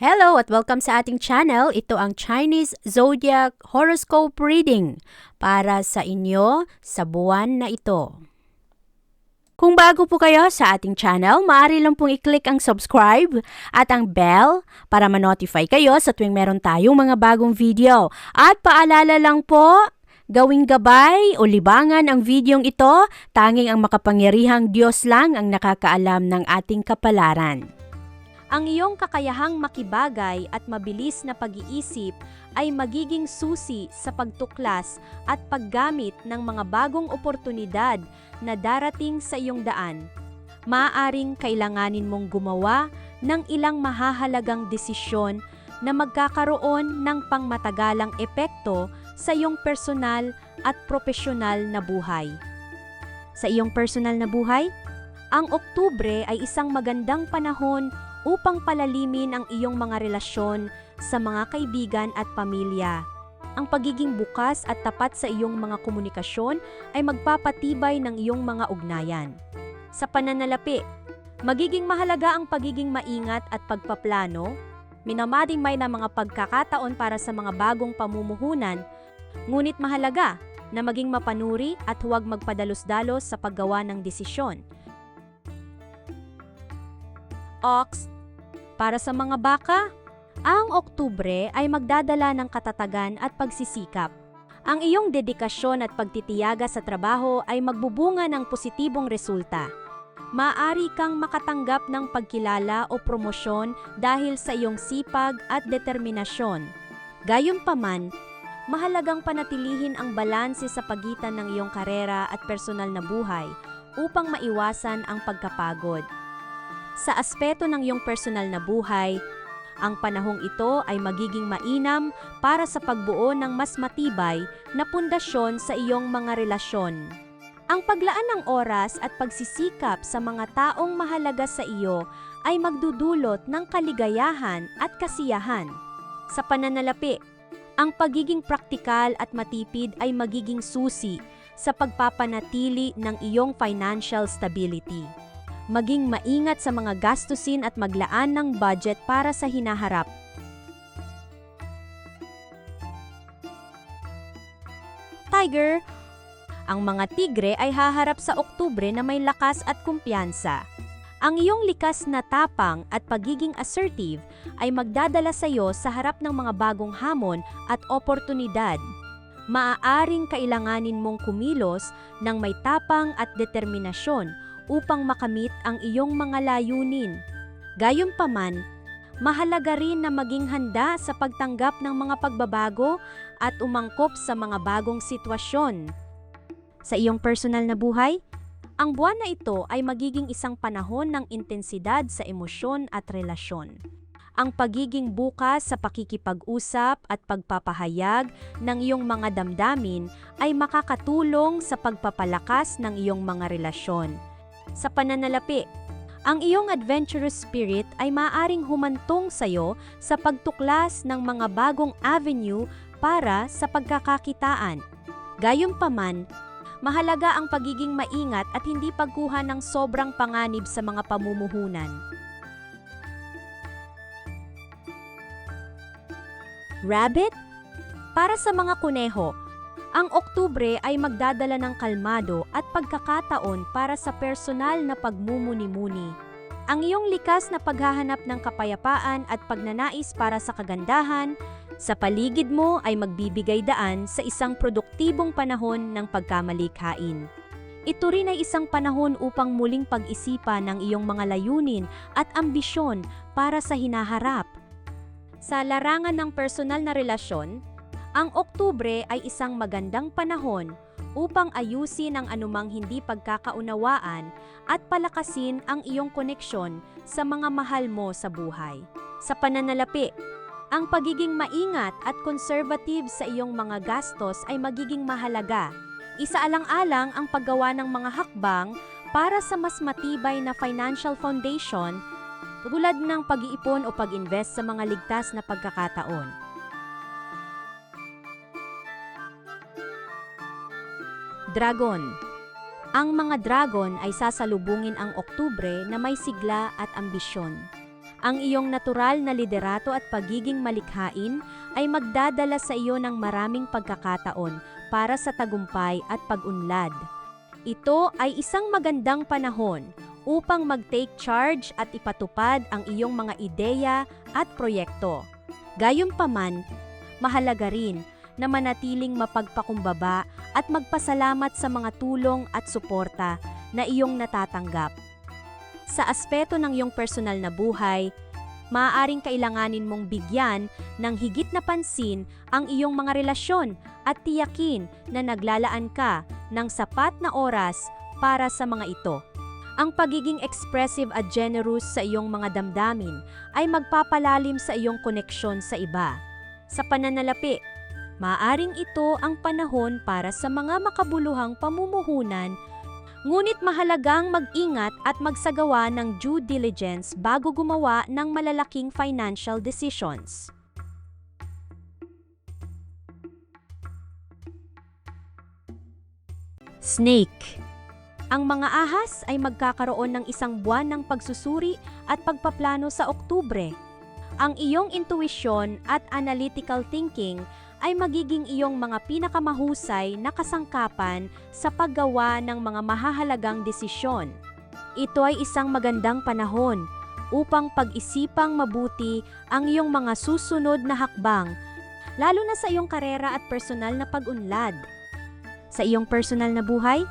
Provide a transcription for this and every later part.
Hello at welcome sa ating channel. Ito ang Chinese Zodiac Horoscope Reading para sa inyo sa buwan na ito. Kung bago po kayo sa ating channel, maaari lang pong i-click ang subscribe at ang bell para ma-notify kayo sa tuwing meron tayong mga bagong video. At paalala lang po, gawing gabay o libangan ang videong ito, tanging ang makapangyarihang Diyos lang ang nakakaalam ng ating kapalaran. Ang iyong kakayahang makibagay at mabilis na pag-iisip ay magiging susi sa pagtuklas at paggamit ng mga bagong oportunidad na darating sa iyong daan. Maaaring kailanganin mong gumawa ng ilang mahahalagang desisyon na magkakaroon ng pangmatagalang epekto sa iyong personal at profesional na buhay. Sa iyong personal na buhay, ang Oktubre ay isang magandang panahon upang palalimin ang iyong mga relasyon sa mga kaibigan at pamilya. Ang pagiging bukas at tapat sa iyong mga komunikasyon ay magpapatibay ng iyong mga ugnayan. Sa pananalapi, magiging mahalaga ang pagiging maingat at pagpaplano, minamading may na mga pagkakataon para sa mga bagong pamumuhunan, ngunit mahalaga na maging mapanuri at huwag magpadalos-dalos sa paggawa ng desisyon. Ox, para sa mga baka, ang Oktubre ay magdadala ng katatagan at pagsisikap. Ang iyong dedikasyon at pagtitiyaga sa trabaho ay magbubunga ng positibong resulta. Maari kang makatanggap ng pagkilala o promosyon dahil sa iyong sipag at determinasyon. Gayunpaman, mahalagang panatilihin ang balanse sa pagitan ng iyong karera at personal na buhay upang maiwasan ang pagkapagod. Sa aspeto ng iyong personal na buhay, ang panahong ito ay magiging mainam para sa pagbuo ng mas matibay na pundasyon sa iyong mga relasyon. Ang paglaan ng oras at pagsisikap sa mga taong mahalaga sa iyo ay magdudulot ng kaligayahan at kasiyahan. Sa pananalapi, ang pagiging praktikal at matipid ay magiging susi sa pagpapanatili ng iyong financial stability maging maingat sa mga gastusin at maglaan ng budget para sa hinaharap. Tiger, ang mga tigre ay haharap sa Oktubre na may lakas at kumpiyansa. Ang iyong likas na tapang at pagiging assertive ay magdadala sa iyo sa harap ng mga bagong hamon at oportunidad. Maaaring kailanganin mong kumilos ng may tapang at determinasyon upang makamit ang iyong mga layunin. Gayunpaman, mahalaga rin na maging handa sa pagtanggap ng mga pagbabago at umangkop sa mga bagong sitwasyon. Sa iyong personal na buhay, ang buwan na ito ay magiging isang panahon ng intensidad sa emosyon at relasyon. Ang pagiging bukas sa pakikipag-usap at pagpapahayag ng iyong mga damdamin ay makakatulong sa pagpapalakas ng iyong mga relasyon sa pananalapi. Ang iyong adventurous spirit ay maaring humantong sa iyo sa pagtuklas ng mga bagong avenue para sa pagkakakitaan. Gayunpaman, mahalaga ang pagiging maingat at hindi pagkuha ng sobrang panganib sa mga pamumuhunan. Rabbit? Para sa mga kuneho, ang Oktubre ay magdadala ng kalmado at pagkakataon para sa personal na pagmumuni-muni. Ang iyong likas na paghahanap ng kapayapaan at pagnanais para sa kagandahan sa paligid mo ay magbibigay daan sa isang produktibong panahon ng pagkamalikhain. Ito rin ay isang panahon upang muling pag-isipan ng iyong mga layunin at ambisyon para sa hinaharap. Sa larangan ng personal na relasyon, ang Oktubre ay isang magandang panahon upang ayusin ang anumang hindi pagkakaunawaan at palakasin ang iyong koneksyon sa mga mahal mo sa buhay. Sa pananalapi, Ang pagiging maingat at conservative sa iyong mga gastos ay magiging mahalaga. Isaalang-alang ang paggawa ng mga hakbang para sa mas matibay na financial foundation tulad ng pag-iipon o pag-invest sa mga ligtas na pagkakataon. Dragon Ang mga dragon ay sasalubungin ang Oktubre na may sigla at ambisyon. Ang iyong natural na liderato at pagiging malikhain ay magdadala sa iyo ng maraming pagkakataon para sa tagumpay at pag-unlad. Ito ay isang magandang panahon upang mag-take charge at ipatupad ang iyong mga ideya at proyekto. Gayunpaman, mahalaga rin na manatiling mapagpakumbaba at magpasalamat sa mga tulong at suporta na iyong natatanggap. Sa aspeto ng iyong personal na buhay, maaaring kailanganin mong bigyan ng higit na pansin ang iyong mga relasyon at tiyakin na naglalaan ka ng sapat na oras para sa mga ito. Ang pagiging expressive at generous sa iyong mga damdamin ay magpapalalim sa iyong koneksyon sa iba. Sa pananalapi, maaring ito ang panahon para sa mga makabuluhang pamumuhunan Ngunit mahalagang mag-ingat at magsagawa ng due diligence bago gumawa ng malalaking financial decisions. Snake Ang mga ahas ay magkakaroon ng isang buwan ng pagsusuri at pagpaplano sa Oktubre. Ang iyong intuisyon at analytical thinking ay magiging iyong mga pinakamahusay na kasangkapan sa paggawa ng mga mahahalagang desisyon. Ito ay isang magandang panahon upang pag-isipang mabuti ang iyong mga susunod na hakbang, lalo na sa iyong karera at personal na pag-unlad. Sa iyong personal na buhay,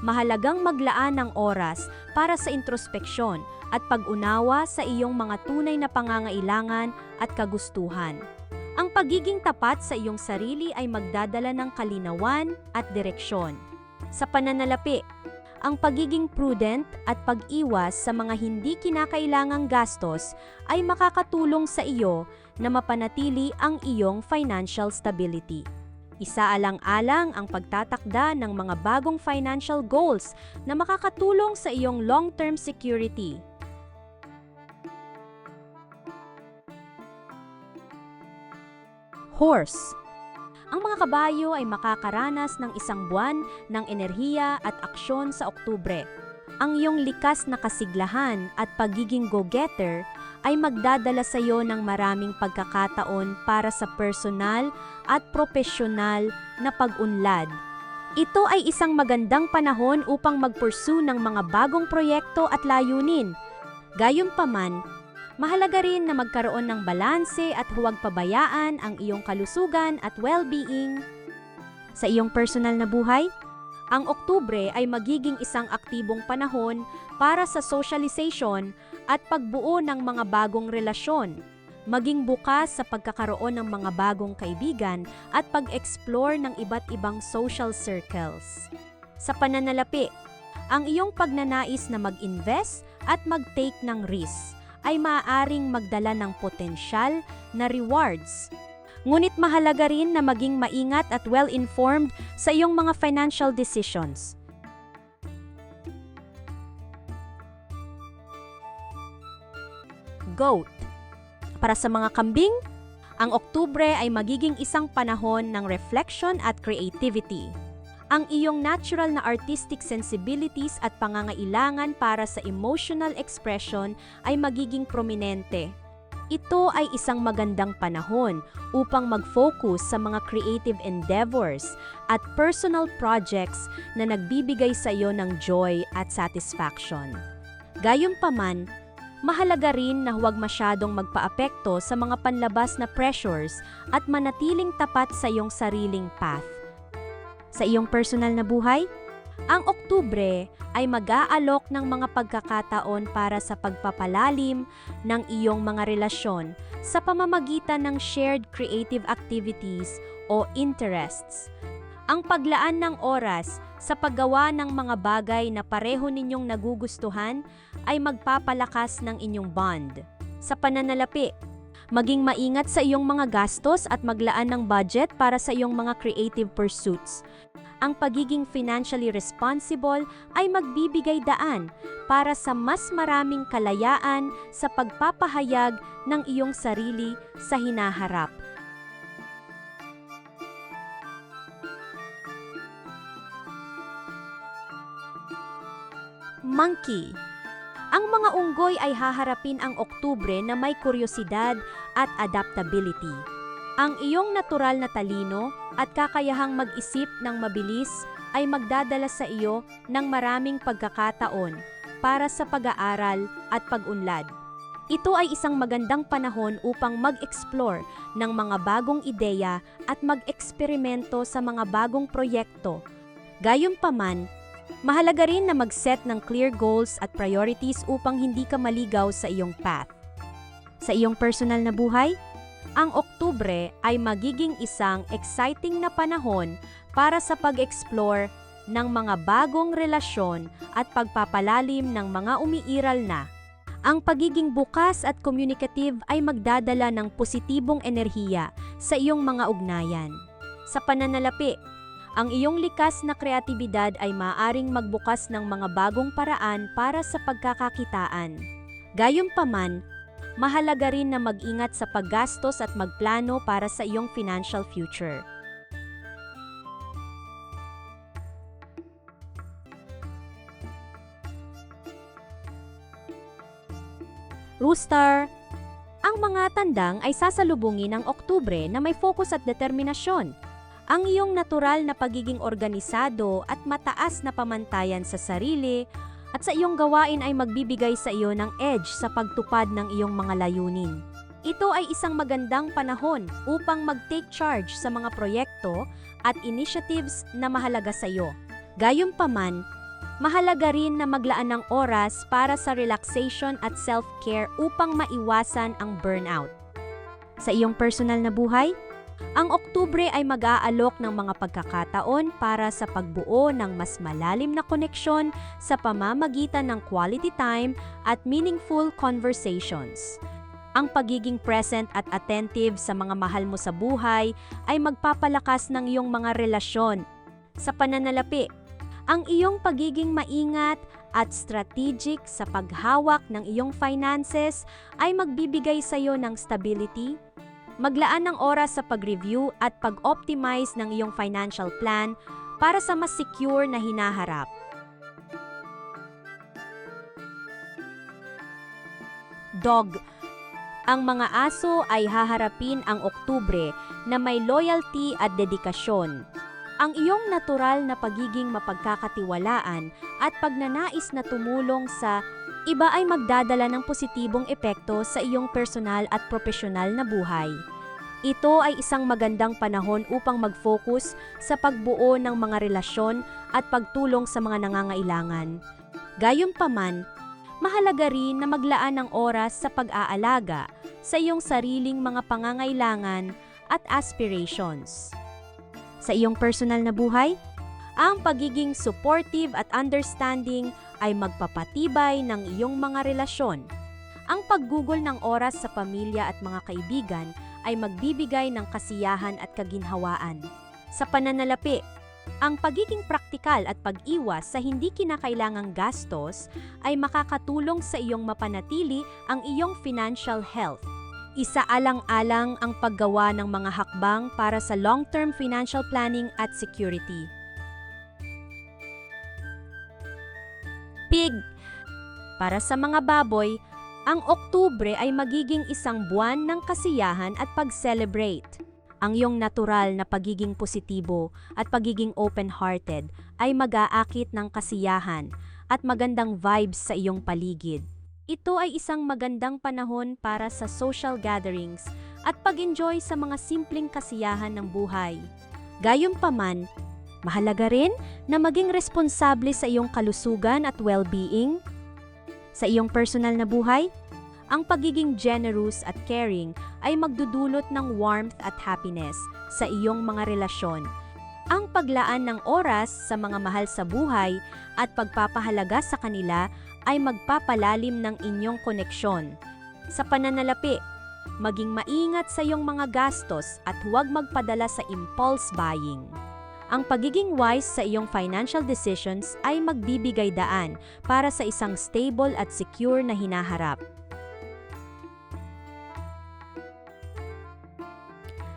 mahalagang maglaan ng oras para sa introspeksyon at pag-unawa sa iyong mga tunay na pangangailangan at kagustuhan. Ang pagiging tapat sa iyong sarili ay magdadala ng kalinawan at direksyon. Sa pananalapi, ang pagiging prudent at pag-iwas sa mga hindi kinakailangang gastos ay makakatulong sa iyo na mapanatili ang iyong financial stability. Isaalang-alang ang pagtatakda ng mga bagong financial goals na makakatulong sa iyong long-term security. Horse Ang mga kabayo ay makakaranas ng isang buwan ng enerhiya at aksyon sa Oktubre. Ang iyong likas na kasiglahan at pagiging go-getter ay magdadala sa iyo ng maraming pagkakataon para sa personal at profesional na pag-unlad. Ito ay isang magandang panahon upang mag-pursue ng mga bagong proyekto at layunin. Gayunpaman, Mahalaga rin na magkaroon ng balanse at huwag pabayaan ang iyong kalusugan at well-being. Sa iyong personal na buhay, ang Oktubre ay magiging isang aktibong panahon para sa socialization at pagbuo ng mga bagong relasyon. Maging bukas sa pagkakaroon ng mga bagong kaibigan at pag-explore ng iba't ibang social circles. Sa pananalapi, ang iyong pagnanais na mag-invest at mag-take ng risk ay maaaring magdala ng potensyal na rewards. Ngunit mahalaga rin na maging maingat at well-informed sa iyong mga financial decisions. Goat Para sa mga kambing, ang Oktubre ay magiging isang panahon ng reflection at creativity ang iyong natural na artistic sensibilities at pangangailangan para sa emotional expression ay magiging prominente. Ito ay isang magandang panahon upang mag-focus sa mga creative endeavors at personal projects na nagbibigay sa iyo ng joy at satisfaction. Gayunpaman, mahalaga rin na huwag masyadong magpaapekto sa mga panlabas na pressures at manatiling tapat sa iyong sariling path. Sa iyong personal na buhay, ang Oktubre ay mag-aalok ng mga pagkakataon para sa pagpapalalim ng iyong mga relasyon sa pamamagitan ng shared creative activities o interests. Ang paglaan ng oras sa paggawa ng mga bagay na pareho ninyong nagugustuhan ay magpapalakas ng inyong bond. Sa pananalapi, maging maingat sa iyong mga gastos at maglaan ng budget para sa iyong mga creative pursuits. Ang pagiging financially responsible ay magbibigay daan para sa mas maraming kalayaan sa pagpapahayag ng iyong sarili sa hinaharap. Monkey Ang mga unggoy ay haharapin ang Oktubre na may kuryosidad at adaptability. Ang iyong natural na talino at kakayahang mag-isip ng mabilis ay magdadala sa iyo ng maraming pagkakataon para sa pag-aaral at pag-unlad. Ito ay isang magandang panahon upang mag-explore ng mga bagong ideya at mag-eksperimento sa mga bagong proyekto. Gayunpaman, mahalaga rin na mag-set ng clear goals at priorities upang hindi ka maligaw sa iyong path. Sa iyong personal na buhay, ang Oktubre ay magiging isang exciting na panahon para sa pag-explore ng mga bagong relasyon at pagpapalalim ng mga umiiral na. Ang pagiging bukas at communicative ay magdadala ng positibong enerhiya sa iyong mga ugnayan. Sa pananalapi, ang iyong likas na kreatibidad ay maaring magbukas ng mga bagong paraan para sa pagkakakitaan. Gayunpaman, mahalaga rin na mag-ingat sa paggastos at magplano para sa iyong financial future. Rooster, ang mga tandang ay sasalubungin ng Oktubre na may focus at determinasyon. Ang iyong natural na pagiging organisado at mataas na pamantayan sa sarili at sa iyong gawain ay magbibigay sa iyo ng edge sa pagtupad ng iyong mga layunin. Ito ay isang magandang panahon upang mag-take charge sa mga proyekto at initiatives na mahalaga sa iyo. Gayunpaman, mahalaga rin na maglaan ng oras para sa relaxation at self-care upang maiwasan ang burnout. Sa iyong personal na buhay, ang Oktubre ay mag-aalok ng mga pagkakataon para sa pagbuo ng mas malalim na koneksyon sa pamamagitan ng quality time at meaningful conversations. Ang pagiging present at attentive sa mga mahal mo sa buhay ay magpapalakas ng iyong mga relasyon. Sa pananalapi, ang iyong pagiging maingat at strategic sa paghawak ng iyong finances ay magbibigay sa iyo ng stability, maglaan ng oras sa pag-review at pag-optimize ng iyong financial plan para sa mas secure na hinaharap. Dog Ang mga aso ay haharapin ang Oktubre na may loyalty at dedikasyon. Ang iyong natural na pagiging mapagkakatiwalaan at pagnanais na tumulong sa iba ay magdadala ng positibong epekto sa iyong personal at profesional na buhay. Ito ay isang magandang panahon upang mag-focus sa pagbuo ng mga relasyon at pagtulong sa mga nangangailangan. Gayunpaman, mahalaga rin na maglaan ng oras sa pag-aalaga sa iyong sariling mga pangangailangan at aspirations. Sa iyong personal na buhay, ang pagiging supportive at understanding ay magpapatibay ng iyong mga relasyon. Ang paggugol ng oras sa pamilya at mga kaibigan ay magbibigay ng kasiyahan at kaginhawaan. Sa pananalapi, ang pagiging praktikal at pag-iwas sa hindi kinakailangang gastos ay makakatulong sa iyong mapanatili ang iyong financial health. Isaalang-alang ang paggawa ng mga hakbang para sa long-term financial planning at security. Pig Para sa mga baboy, ang Oktubre ay magiging isang buwan ng kasiyahan at pag-celebrate. Ang iyong natural na pagiging positibo at pagiging open-hearted ay mag-aakit ng kasiyahan at magandang vibes sa iyong paligid. Ito ay isang magandang panahon para sa social gatherings at pag-enjoy sa mga simpleng kasiyahan ng buhay. Gayunpaman, mahalaga rin na maging responsable sa iyong kalusugan at well-being. Sa iyong personal na buhay, ang pagiging generous at caring ay magdudulot ng warmth at happiness sa iyong mga relasyon. Ang paglaan ng oras sa mga mahal sa buhay at pagpapahalaga sa kanila ay magpapalalim ng inyong koneksyon. Sa pananalapi, maging maingat sa iyong mga gastos at huwag magpadala sa impulse buying. Ang pagiging wise sa iyong financial decisions ay magbibigay daan para sa isang stable at secure na hinaharap.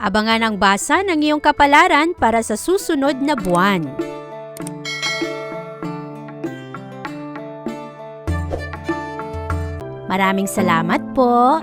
Abangan ang basa ng iyong kapalaran para sa susunod na buwan. Maraming salamat po.